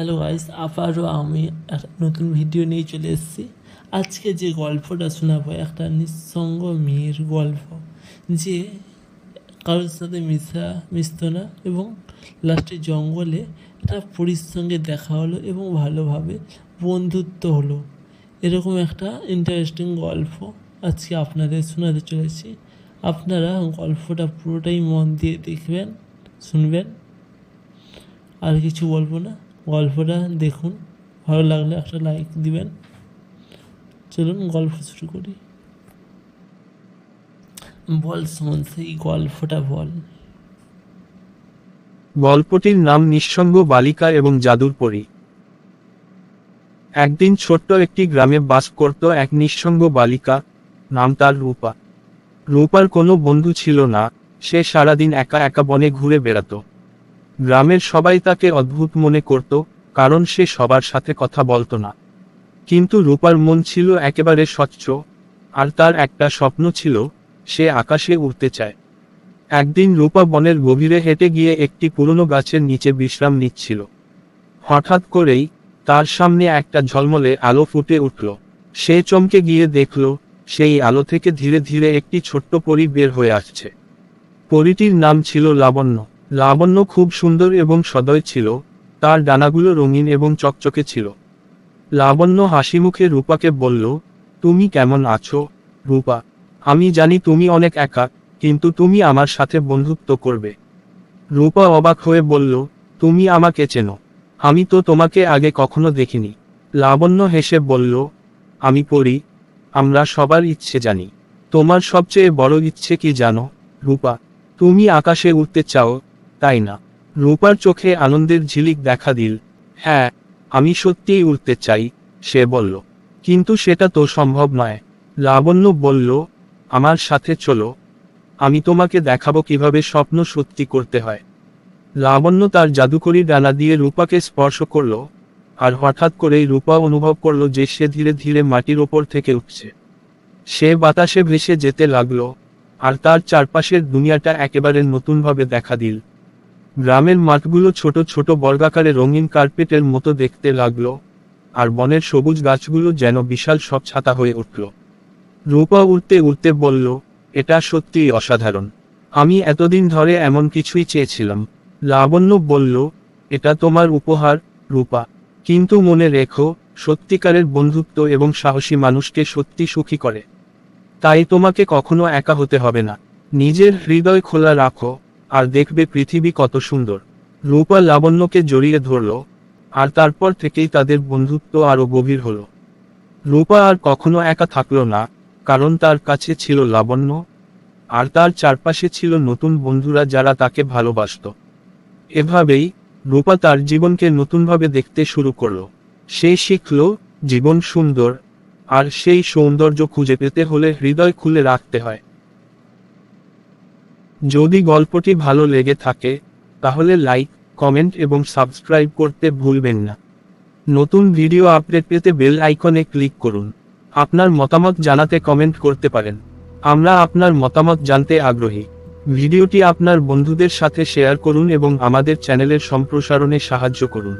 Hello guys আবারও আমি নতুন ভিডিও নিয়ে চলে এসেছি। আজকে যে গল্পটা শোনাবো, একটা নিঃসঙ্গ মেয়ের গল্প, যে কারোর সাথে মিশা, মিশতো না এবং লাস্টে জঙ্গলে একটা পরীর সঙ্গে দেখা হলো এবং ভালোভাবে বন্ধুত্ব হলো। এরকম একটা ইন্টারেস্টিং গল্প আজকে আপনাদের শোনাতে চলেছি। আপনারা গল্পটা পুরোটাই মন দিয়ে দেখবেন, শুনবেন। আর কিছু বলব না? গল্পটা দেখুন। ভালো লাগলে একটা লাইক দিবেন। চলুন গল্প শুরু করি। বল শোন সেই গল্পটা বল। গল্পটির নাম নিঃসঙ্গ বালিকা এবং জাদুর পরী। একদিন ছোট্ট একটি গ্রামে বাস করত এক নিঃসঙ্গ বালিকা, নাম তার রূপা। রূপার কোনো বন্ধু ছিল না, সে সারাদিন একা একা বনে ঘুরে বেড়াতো। গ্রামের সবাই তাকে অদ্ভুত মনে করত, কারণ সে সবার সাথে কথা বলতো না। কিন্তু রূপার মন ছিল একেবারে স্বচ্ছ, আর তার একটা স্বপ্ন ছিল, সে আকাশে উড়তে চায়। একদিন রূপা বনের গভীরে হেঁটে গিয়ে একটি পুরনো গাছের নিচে বিশ্রাম নিচ্ছিল। হঠাৎ করেই, তার সামনে একটা ঝলমলে আলো ফুটে উঠল। সে চমকে গিয়ে দেখল, সেই আলো থেকে ধীরে ধীরে একটি ছোট্ট পরী বের হয়ে আসছে। পরীটির নাম ছিল লাবণ্য। লাবণ্য খুব সুন্দর এবং সদয় ছিল, তার ডানাগুলো রঙিন এবং চকচকে ছিল। লাবণ্য হাসি মুখে রূপাকে বলল, তুমি কেমন আছো, রূপা? আমি জানি তুমি অনেক একা, কিন্তু তুমি আমার সাথে বন্ধুত্ব করবে। রূপা অবাক হয়ে বলল, তুমি আমাকে চেনো। আমি তো তোমাকে আগে কখনো দেখিনি। লাবণ্য হেসে বলল, আমি পড়ি, আমরা সবার ইচ্ছে জানি। তোমার সবচেয়ে বড় ইচ্ছে কি জানো, রূপা? তুমি আকাশে উঠতে চাও তাই না? রূপার চোখে আনন্দের ঝিলিক দেখা দিল। হ্যাঁ আমি সত্যিই উঠতে চাই, সে বলল। কিন্তু সেটা তো সম্ভব নয়। লাবণ্য বলল, আমার সাথে চলো। আমি তোমাকে দেখাবো কীভাবে স্বপ্ন সত্যি করতে হয়। লাবণ্য তার জাদুকরি ডানা দিয়ে রূপাকে স্পর্শ করল, আর হঠাৎ করেই রূপা অনুভব করল যে সে ধীরে ধীরে মাটির ওপর থেকে উঠছে। সে বাতাসে ভেসে যেতে লাগল, আর তার চারপাশের দুনিয়াটা একেবারে নতুনভাবে দেখা দিল। গ্রামের মাঠগুলো ছোট ছোট বর্গাকারে রঙিন কার্পেটের মতো দেখতে লাগল, আর বনের সবুজ গাছগুলো যেন বিশাল সব ছাতা হয়ে উঠল। রূপা উড়তে উড়তে বলল, এটা সত্যিই অসাধারণ। আমি এতদিন ধরে এমন কিছুই চেয়েছিলাম। লাবণ্য বলল, এটা তোমার উপহার, রূপা। কিন্তু মনে রেখো, সত্যিকারের বন্ধুত্ব এবং সাহসী মানুষকে সত্যি সুখী করে। তাই তোমাকে কখনো একা হতে হবে না। নিজের হৃদয় খোলা রাখো। আর দেখবে পৃথিবী কত সুন্দর। রূপা লাবণ্যকে জড়িয়ে ধরল, আর তারপর থেকেই তাদের বন্ধুত্ব আরও গভীর হল। রূপা আর কখনো একা থাকল না, কারণ তার কাছে ছিল লাবণ্য, আর তার চারপাশে ছিল নতুন বন্ধুরা যারা তাকে ভালোবাসত। এভাবেই রূপা তার জীবনকে নতুনভাবে দেখতে শুরু করল। সে শিখল, জীবন সুন্দর, আর সেই সৌন্দর্য খুঁজে পেতে হলে হৃদয় খুলে রাখতে হয়। যদি গল্পটি ভালো লেগে থাকে, তাহলে লাইক, কমেন্ট এবং সাবস্ক্রাইব করতে ভুলবেন না। নতুন ভিডিও আপডেট পেতে বেল আইকনে ক্লিক করুন। আপনার মতামত জানাতে কমেন্ট করতে পারেন। আমরা আপনার মতামত জানতে আগ্রহী। ভিডিওটি আপনার বন্ধুদের সাথে শেয়ার করুন এবং আমাদের চ্যানেলের সম্প্রসারণে সাহায্য করুন।